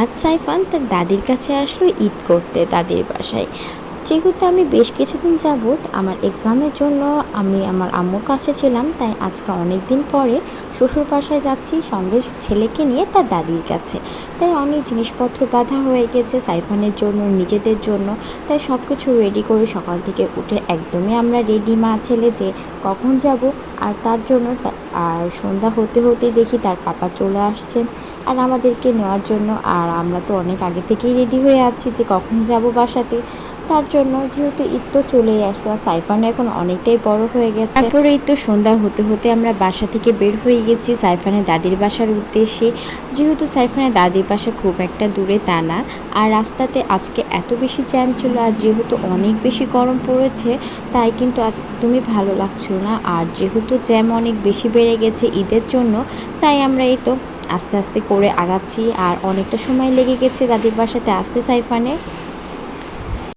আজ সাইফান তার দাদির কাছে আসলো ঈদ করতে দাদির বাসায়। যেহেতু আমি বেশ কিছুদিন যাবৎ আমার এক্সামের জন্য আমি আমার আম্মুর কাছে ছিলাম, তাই আজকে অনেক দিন পরে শ্বশুর বাসায় যাচ্ছি সঙ্গে ছেলেকে নিয়ে তার দাদির কাছে। তাই অনেক জিনিসপত্র বাঁধা হয়ে গেছে সাইফানের জন্য, নিজেদের জন্য। তাই সব কিছু রেডি করে সকাল থেকে উঠে একদমই আমরা রেডি মা, ছেলে, যে কখন যাব আর তার জন্য আর সন্ধ্যা হতে হতে দেখি তার পাপা চলে আসছে আর আমাদেরকে নেওয়ার জন্য। আর আমরা তো অনেক আগে থেকেই রেডি হয়ে আছি যে কখন যাব বাসাতে। তার জন্য যেহেতু ঈদ তো চলেই আসলো আর সাইফান এখন অনেকটাই বড় হয়ে গেছে। তারপরে ঈদ তো সন্ধ্যা হতে হতে আমরা বাসা থেকে বের হয়ে গেছি সাইফানের দাদির বাসার উদ্দেশ্যে। যেহেতু সাইফানের দাদির বাসা খুব একটা দূরে তা না, আর রাস্তাতে আজকে এত বেশি জ্যাম ছিল আর যেহেতু অনেক বেশি গরম পড়েছে, তাই কিন্তু আজ একদমই ভালো লাগছিল না। আর যেহেতু জ্যাম অনেক বেশি বেড়ে গেছে ঈদের জন্য, তাই আমরা এই তো আস্তে আস্তে করে আগাচ্ছি। আর অনেকটা সময় লেগে গেছে দাদির বাসাতে আসতে সাইফানে